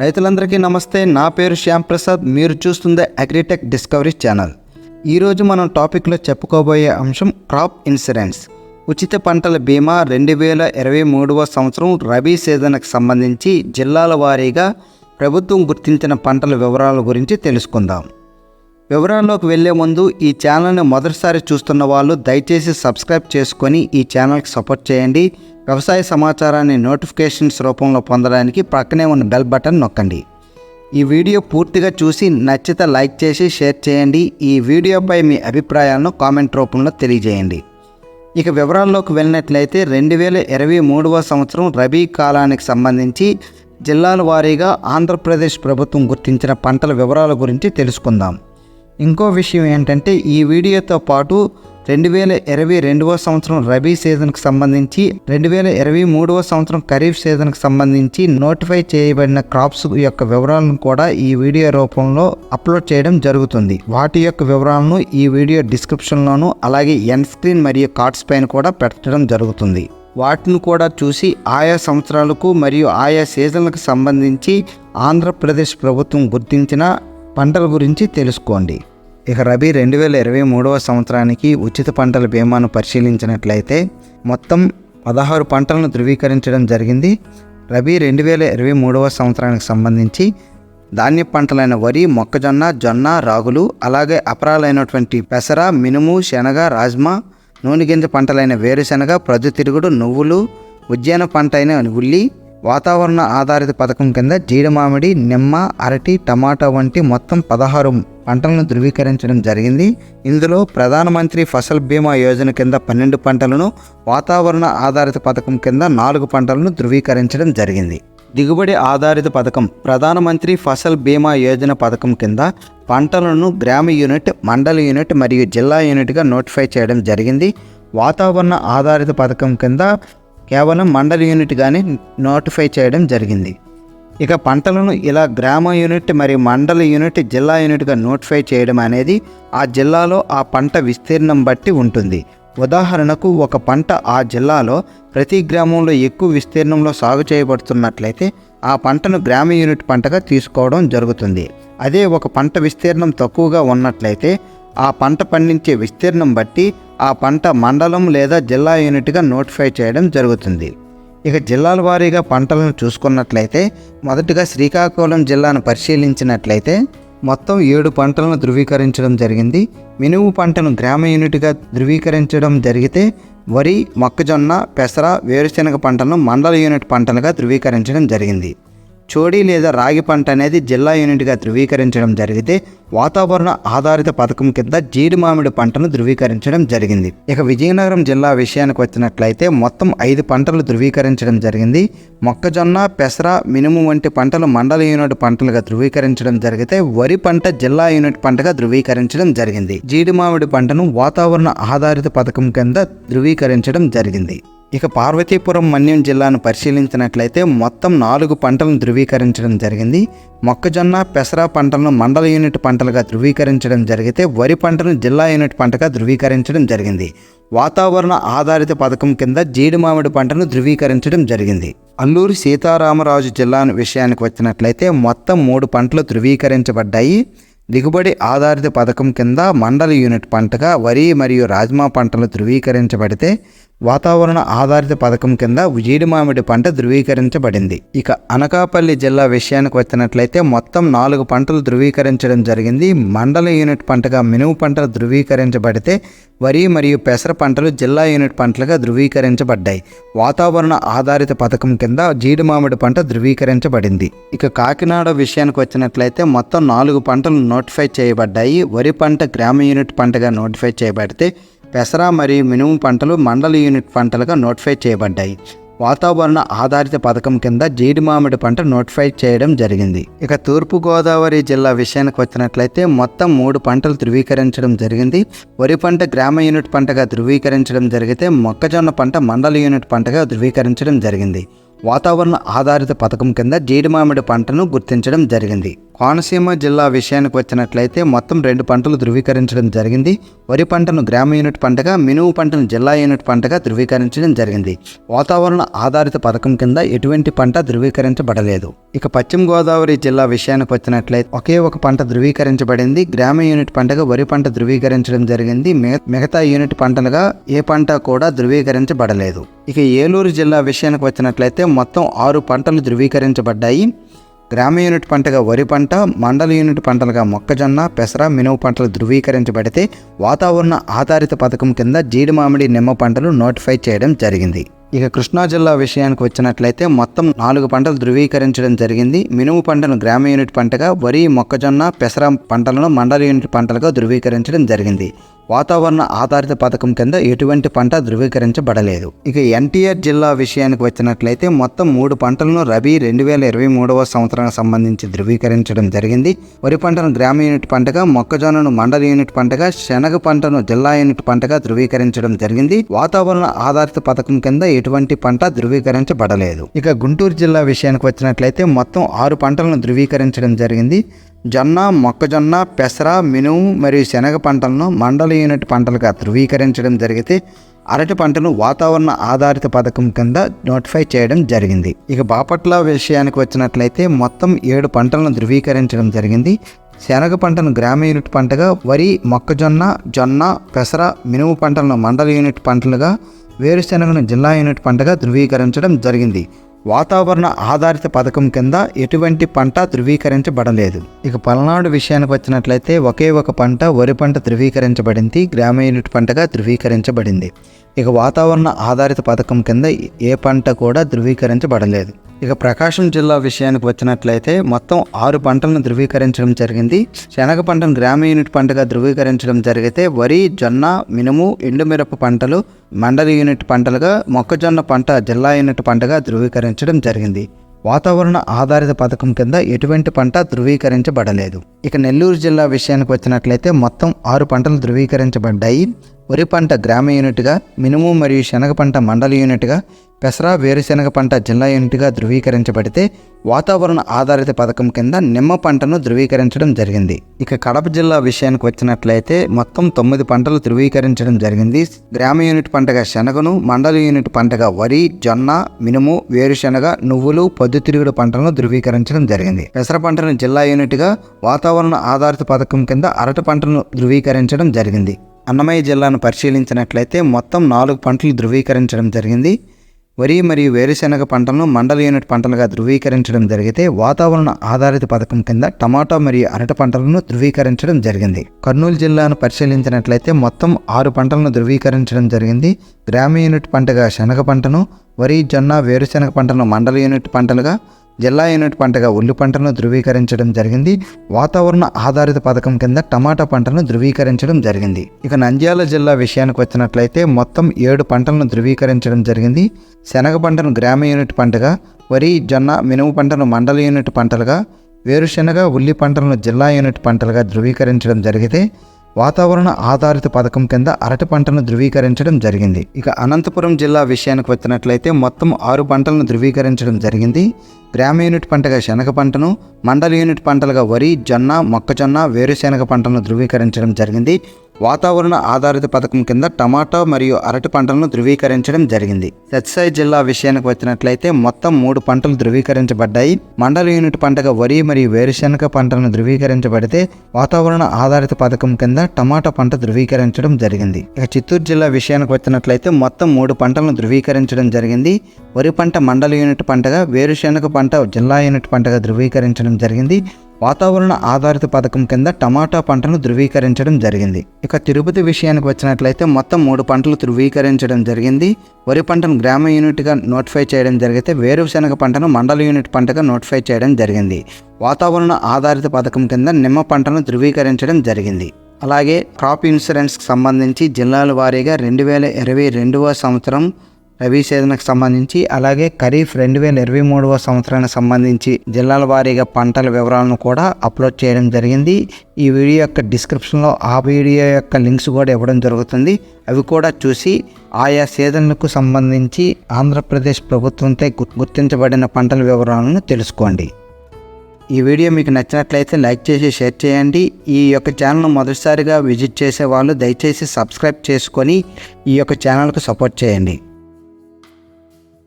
రైతులందరికీ నమస్తే. నా పేరు శ్యామ్ ప్రసాద్. మీరు చూస్తుంది అగ్రిటెక్ డిస్కవరీ ఛానల్. ఈరోజు మనం టాపిక్లో చెప్పుకోబోయే అంశం క్రాప్ ఇన్సూరెన్స్. ఉచిత పంటల బీమా రెండు వేల ఇరవై మూడవ సంవత్సరం రబీ సీజన్కి సంబంధించి జిల్లాల వారీగా ప్రభుత్వం గుర్తించిన పంటల వివరాల గురించి తెలుసుకుందాం. వివరాల్లోకి వెళ్ళే ముందు ఈ ఛానల్ని మొదటిసారి చూస్తున్న వాళ్ళు దయచేసి సబ్స్క్రైబ్ చేసుకొని ఈ ఛానల్కి సపోర్ట్ చేయండి. వ్యవసాయ సమాచారాన్ని నోటిఫికేషన్స్ రూపంలో పొందడానికి ప్రక్కనే ఉన్న బెల్ బటన్ నొక్కండి. ఈ వీడియో పూర్తిగా చూసి నచ్చితే లైక్ చేసి షేర్ చేయండి. ఈ వీడియోపై మీ అభిప్రాయాలను కామెంట్ రూపంలో తెలియజేయండి. ఇక వివరాల్లోకి వెళ్ళినట్లయితే రెండు వేల ఇరవై మూడవ సంవత్సరం రబీ కాలానికి సంబంధించి జిల్లాల వారీగా ఆంధ్రప్రదేశ్ ప్రభుత్వం గుర్తించిన పంటల వివరాల గురించి తెలుసుకుందాం. ఇంకో విషయం ఏంటంటే ఈ వీడియోతో పాటు రెండు వేల ఇరవై రెండవ సంవత్సరం రబీ సీజన్కి సంబంధించి రెండు వేల ఇరవై మూడవ సంవత్సరం ఖరీఫ్ సీజన్కి సంబంధించి నోటిఫై చేయబడిన క్రాప్స్ యొక్క వివరాలను కూడా ఈ వీడియో రూపంలో అప్లోడ్ చేయడం జరుగుతుంది. వాటి యొక్క వివరాలను ఈ వీడియో డిస్క్రిప్షన్లోను అలాగే ఎన్ స్క్రీన్ మరియు కార్డ్స్ పైన కూడా పెట్టడం జరుగుతుంది. వాటిని కూడా చూసి ఆయా సంవత్సరాలకు మరియు ఆయా సీజన్లకు సంబంధించి ఆంధ్రప్రదేశ్ ప్రభుత్వం గుర్తించిన పంటల గురించి తెలుసుకోండి. ఇక రబీ రెండు వేల ఇరవై మూడవ సంవత్సరానికి ఉచిత పంటల బీమాను పరిశీలించినట్లయితే మొత్తం పదహారు పంటలను ధృవీకరించడం జరిగింది. రబీ రెండు వేల ఇరవై మూడవ సంవత్సరానికి సంబంధించి ధాన్య పంటలైన వరి మొక్కజొన్న జొన్న రాగులు అలాగే అపరాలైనటువంటి పెసర మినుము శనగ రాజ్మా నూనె గింజ పంటలైన వేరుశనగ ప్రొద్దుతిరుగుడు నువ్వులు ఉద్యాన పంట అయిన ఉల్లి వాతావరణ ఆధారిత పథకం కింద జీడి మామిడి నిమ్మ అరటి టమాటా వంటి మొత్తం పదహారు పంటలను ధృవీకరించడం జరిగింది. ఇందులో ప్రధానమంత్రి ఫసల్ బీమా యోజన కింద పన్నెండు పంటలను వాతావరణ ఆధారిత పథకం కింద నాలుగు పంటలను ధృవీకరించడం జరిగింది. దిగుబడి ఆధారిత పథకం ప్రధానమంత్రి ఫసల్ బీమా యోజన పథకం కింద పంటలను గ్రామ యూనిట్ మండల యూనిట్ మరియు జిల్లా యూనిట్గా నోటిఫై చేయడం జరిగింది. వాతావరణ ఆధారిత పథకం కింద కేవలం మండల యూనిట్గానే నోటిఫై చేయడం జరిగింది. ఇక పంటలను ఇలా గ్రామ యూనిట్ మరియు మండల యూనిట్ జిల్లా యూనిట్గా నోటిఫై చేయడం అనేది ఆ జిల్లాలో ఆ పంట విస్తీర్ణం బట్టి ఉంటుంది. ఉదాహరణకు ఒక పంట ఆ జిల్లాలో ప్రతి గ్రామంలో ఎక్కువ విస్తీర్ణంలో సాగు చేయబడుతున్నట్లయితే ఆ పంటను గ్రామ యూనిట్ పంటగా తీసుకోవడం జరుగుతుంది. అదే ఒక పంట విస్తీర్ణం తక్కువగా ఉన్నట్లయితే ఆ పంట పండించే విస్తీర్ణం బట్టి ఆ పంట మండలం లేదా జిల్లా యూనిట్గా నోటిఫై చేయడం జరుగుతుంది. ఇక జిల్లాల వారీగా పంటలను చూసుకున్నట్లయితే మొదటగా శ్రీకాకుళం జిల్లాను పరిశీలించినట్లయితే మొత్తం ఏడు పంటలను ధృవీకరించడం జరిగింది. మినుము పంటను గ్రామ యూనిట్గా ధృవీకరించడం జరిగితే వరి మొక్కజొన్న పెసర వేరుశెనగ పంటలను మండల యూనిట్ పంటలుగా ధృవీకరించడం జరిగింది. చోడీ లేదా రాగి పంట అనేది జిల్లా యూనిట్గా ధృవీకరించడం జరిగితే వాతావరణ ఆధారిత పథకం కింద జీడి మామిడి పంటను ధృవీకరించడం జరిగింది. ఇక విజయనగరం జిల్లా విషయానికి వచ్చినట్లయితే మొత్తం ఐదు పంటలు ధృవీకరించడం జరిగింది. మొక్కజొన్న పెసర మినుము వంటి పంటలు మండల యూనిట్ పంటలుగా ధృవీకరించడం జరిగితే వరి పంట జిల్లా యూనిట్ పంటగా ధృవీకరించడం జరిగింది. జీడి మామిడి పంటను వాతావరణ ఆధారిత పథకం కింద ధృవీకరించడం జరిగింది. ఇక పార్వతీపురం మన్యం జిల్లాను పరిశీలించినట్లయితే మొత్తం నాలుగు పంటలను ధృవీకరించడం జరిగింది. మొక్కజొన్న పెసర పంటలను మండల యూనిట్ పంటలుగా ధృవీకరించడం జరిగితే వరి పంటను జిల్లా యూనిట్ పంటగా ధృవీకరించడం జరిగింది. వాతావరణ ఆధారిత పథకం కింద జీడి మామిడి పంటను ధృవీకరించడం జరిగింది. అల్లూరి సీతారామరాజు జిల్లా విషయానికి వచ్చినట్లయితే మొత్తం మూడు పంటలు ధృవీకరించబడ్డాయి. దిగుబడి ఆధారిత పథకం కింద మండల యూనిట్ పంటగా వరి మరియు రాజ్మా పంటలు ధృవీకరించబడితే వాతావరణ ఆధారిత పథకం కింద జీడి మామిడి పంట ధృవీకరించబడింది. ఇక అనకాపల్లి జిల్లా విషయానికి వచ్చినట్లయితే మొత్తం నాలుగు పంటలు ధృవీకరించడం జరిగింది. మండల యూనిట్ పంటగా మినుము పంటలు ధృవీకరించబడితే వరి మరియు పెసర పంటలు జిల్లా యూనిట్ పంటలుగా ధృవీకరించబడ్డాయి. వాతావరణ ఆధారిత పథకం కింద జీడి మామిడి పంట ధృవీకరించబడింది. ఇక కాకినాడ విషయానికి వచ్చినట్లయితే మొత్తం నాలుగు పంటలు నోటిఫై చేయబడ్డాయి. వరి పంట గ్రామ యూనిట్ పంటగా నోటిఫై చేయబడితే పెసర మరియు మినుము పంటలు మండల యూనిట్ పంటలుగా నోటిఫై చేయబడ్డాయి. వాతావరణ ఆధారిత పథకం కింద జీడి మామిడి పంట నోటిఫై చేయడం జరిగింది. ఇక తూర్పు గోదావరి జిల్లా విషయానికి వచ్చినట్లయితే మొత్తం మూడు పంటలు ధృవీకరించడం జరిగింది. వరి పంట గ్రామ యూనిట్ పంటగా ధృవీకరించడం జరిగితే మొక్కజొన్న పంట మండల యూనిట్ పంటగా ధృవీకరించడం జరిగింది. వాతావరణ ఆధారిత పథకం కింద జీడి మామిడి పంటను గుర్తించడం జరిగింది. కోనసీమ జిల్లా విషయానికి వచ్చినట్లయితే మొత్తం రెండు పంటలు ధృవీకరించడం జరిగింది. వరి పంటను గ్రామ యూనిట్ పంటగా మినుము పంటను జిల్లా యూనిట్ పంటగా ధృవీకరించడం జరిగింది. వాతావరణ ఆధారిత పథకం కింద ఎటువంటి పంట ధృవీకరించబడలేదు. ఇక పశ్చిమ గోదావరి జిల్లా విషయానికి వచ్చినట్లయితే ఒకే ఒక పంట ధృవీకరించబడింది. గ్రామ యూనిట్ పంటగా వరి పంట ధృవీకరించడం జరిగింది. మిగతా యూనిట్ పంటలుగా ఏ పంట కూడా ధృవీకరించబడలేదు. ఇక ఏలూరు జిల్లా విషయానికి వచ్చినట్లయితే మొత్తం ఆరు పంటలు ధృవీకరించబడ్డాయి. గ్రామ యూనిట్ పంటగా వరి పంట మండల యూనిట్ పంటలుగా మొక్కజొన్న పెసర మినుము పంటలు ధృవీకరించబడితే వాతావరణ ఆధారిత పథకం కింద జీడి మామిడి నిమ్మ పంటలు నోటిఫై చేయడం జరిగింది. ఇక కృష్ణా జిల్లా విషయానికి వచ్చినట్లయితే మొత్తం నాలుగు పంటలు ధృవీకరించడం జరిగింది. మినుము పంటను గ్రామ యూనిట్ పంటగా వరి మొక్కజొన్న పెసర పంటలను మండల యూనిట్ పంటలుగా ధృవీకరించడం జరిగింది. వాతావరణ ఆధారిత పథకం కింద ఎటువంటి పంట ధృవీకరించబడలేదు. ఇక ఎన్టీఆర్ జిల్లా విషయానికి వచ్చినట్లయితే మొత్తం మూడు పంటలను రబీ రెండు వేల ఇరవై మూడవ సంవత్సరానికి సంబంధించి ధృవీకరించడం జరిగింది. వరి పంటను గ్రామ యూనిట్ పంటగా మొక్కజొన్నను మండల యూనిట్ పంటగా శనగ పంటను జిల్లా యూనిట్ పంటగా ధృవీకరించడం జరిగింది. వాతావరణ ఆధారిత పథకం కింద ఎటువంటి పంట ధృవీకరించబడలేదు. ఇక గుంటూరు జిల్లా విషయానికి వచ్చినట్లయితే మొత్తం ఆరు పంటలను ధృవీకరించడం జరిగింది. జొన్న మొక్కజొన్న పెసర మినుము మరియు శనగ పంటలను మండల యూనిట్ పంటలుగా ధృవీకరించడం జరిగితే అరటి పంటను వాతావరణ ఆధారిత పథకం కింద నోటిఫై చేయడం జరిగింది. ఇక బాపట్ల విషయానికి వచ్చినట్లయితే మొత్తం ఏడు పంటలను ధృవీకరించడం జరిగింది. శనగ పంటను గ్రామ యూనిట్ పంటగా వరి మొక్కజొన్న జొన్న పెసర మినుము పంటలను మండల యూనిట్ పంటలుగా వేరుశెనగను జిల్లా యూనిట్ పంటగా ధృవీకరించడం జరిగింది. వాతావరణ ఆధారిత పథకం కింద ఎటువంటి పంట ధృవీకరించబడలేదు. ఇక పల్నాడు విషయానికి వచ్చినట్లయితే ఒకే ఒక పంట వరి పంట ధృవీకరించబడింది. గ్రామ యూనిట్ పంటగా ధృవీకరించబడింది. ఇక వాతావరణ ఆధారిత పథకం కింద ఏ పంట కూడా ధృవీకరించబడలేదు. ఇక ప్రకాశం జిల్లా విషయానికి వచ్చినట్లయితే మొత్తం ఆరు పంటలను ధృవీకరించడం జరిగింది. శనగ పంటను గ్రామ యూనిట్ పంటగా ధృవీకరించడం జరిగితే వరి జొన్న మినుము ఎండుమిరప పంటలు మండల యూనిట్ పంటలుగా మొక్కజొన్న పంట జిల్లా యూనిట్ పంటగా ధృవీకరించడం జరిగింది. వాతావరణ ఆధారిత పథకం కింద ఎటువంటి పంట ధృవీకరించబడలేదు. ఇక నెల్లూరు జిల్లా విషయానికి వచ్చినట్లయితే మొత్తం ఆరు పంటలు ధృవీకరించబడ్డాయి. వరి పంట గ్రామ యూనిట్గా మినుము మరియు శనగ పంట మండల యూనిట్గా పెసర వేరుశెనగ పంట జిల్లా యూనిట్గా ధృవీకరించబడితే వాతావరణ ఆధారిత పథకం కింద నిమ్మ పంటను ధృవీకరించడం జరిగింది. ఇక కడప జిల్లా విషయానికి వచ్చినట్లయితే మొత్తం తొమ్మిది పంటలు ధృవీకరించడం జరిగింది. గ్రామ యూనిట్ పంటగా శనగను మండల యూనిట్ పంటగా వరి జొన్న మినుము వేరుశెనగ నువ్వులు పొద్దుతిరుగుడు పంటలను ధృవీకరించడం జరిగింది. పెసర పంటను జిల్లా యూనిట్గా వాతావరణ ఆధారిత పథకం కింద అరటి పంటను ధృవీకరించడం జరిగింది. అన్నమయ్య జిల్లాను పరిశీలించినట్లయితే మొత్తం నాలుగు పంటలు ధృవీకరించడం జరిగింది. వరి మరియు వేరుశెనగ పంటలను మండల యూనిట్ పంటలుగా ధృవీకరించడం జరిగితే వాతావరణ ఆధారిత పథకం కింద టమాటా మరియు అరటి పంటలను ధృవీకరించడం జరిగింది. కర్నూలు జిల్లాను పరిశీలించినట్లయితే మొత్తం ఆరు పంటలను ధృవీకరించడం జరిగింది. గ్రామ యూనిట్ పంటగా శనగ పంటను వరి జొన్న వేరుశెనగ పంటను మండల యూనిట్ పంటలుగా జిల్లా యూనిట్ పంటగా ఉల్లి పంటను ధృవీకరించడం జరిగింది. వాతావరణ ఆధారిత పథకం కింద టమాటా పంటను ధృవీకరించడం జరిగింది. ఇక నంద్యాల జిల్లా విషయానికి వచ్చినట్లయితే మొత్తం ఏడు పంటలను ధృవీకరించడం జరిగింది. శనగ పంటను గ్రామ యూనిట్ పంటగా వరి జొన్న మినుము పంటను మండల యూనిట్ పంటలుగా వేరుశెనగ ఉల్లి పంటలను జిల్లా యూనిట్ పంటలుగా ధృవీకరించడం జరిగితే వాతావరణ ఆధారిత పథకం కింద అరటి పంటను ధృవీకరించడం జరిగింది. ఇక అనంతపురం జిల్లా విషయానికి వచ్చినట్లయితే మొత్తం ఆరు పంటలను ధృవీకరించడం జరిగింది. గ్రామ యూనిట్ పంటగా శనగ పంటను మండల యూనిట్ పంటలుగా వరి జొన్న మొక్కజొన్న వేరుశెనగ పంటలను ధృవీకరించడం జరిగింది. వాతావరణ ఆధారిత పథకం కింద టమాటా మరియు అరటి పంటలను ధృవీకరించడం జరిగింది. సత్సాయి జిల్లా విషయానికి వచ్చినట్లయితే మొత్తం మూడు పంటలు ధృవీకరించబడ్డాయి. మండల యూనిట్ పంటగా వరి మరియు వేరుశెనగ పంటలను ధృవీకరించబడితే వాతావరణ ఆధారిత పథకం కింద టమాటా పంట ధృవీకరించడం జరిగింది. ఇక చిత్తూరు జిల్లా విషయానికి వచ్చినట్లయితే మొత్తం మూడు పంటలను ధృవీకరించడం జరిగింది. వరి పంట మండల యూనిట్ పంటగా వేరుశెనగ పంట జిల్లా యూనిట్ పంటగా ధృవీకరించడం జరిగింది. వాతావరణ ఆధారిత పథకం కింద టమాటా పంటను ధృవీకరించడం జరిగింది. ఇక తిరుపతి విషయానికి వచ్చినట్లయితే మొత్తం మూడు పంటలు ధృవీకరించడం జరిగింది. వరి పంటను గ్రామ యూనిట్గా నోటిఫై చేయడం జరిగితే వేరుశెనగ పంటను మండల యూనిట్ పంటగా నోటిఫై చేయడం జరిగింది. వాతావరణ ఆధారిత పథకం కింద నిమ్మ పంటను ధృవీకరించడం జరిగింది. అలాగే క్రాప్ ఇన్సూరెన్స్కి సంబంధించి జిల్లాల వారీగా రెండు వేల ఇరవై రెండవ సంవత్సరం రబీ సీజన్కి సంబంధించి అలాగే ఖరీఫ్ రెండు వేల ఇరవై మూడవ సంవత్సరానికి సంబంధించి జిల్లాల వారీగా పంటల వివరాలను కూడా అప్లోడ్ చేయడం జరిగింది. ఈ వీడియో యొక్క డిస్క్రిప్షన్లో ఆ వీడియో యొక్క లింక్స్ కూడా ఇవ్వడం జరుగుతుంది. అవి కూడా చూసి ఆయా సీజన్లకు సంబంధించి ఆంధ్రప్రదేశ్ ప్రభుత్వంతో గు- గుర్తించబడిన పంటల వివరాలను తెలుసుకోండి. ఈ వీడియో మీకు నచ్చినట్లయితే లైక్ చేసి షేర్ చేయండి. ఈ యొక్క ఛానల్ మొదటిసారిగా విజిట్ చేసే వాళ్ళు దయచేసి సబ్స్క్రైబ్ చేసుకొని ఈ యొక్క ఛానల్కు సపోర్ట్ చేయండి.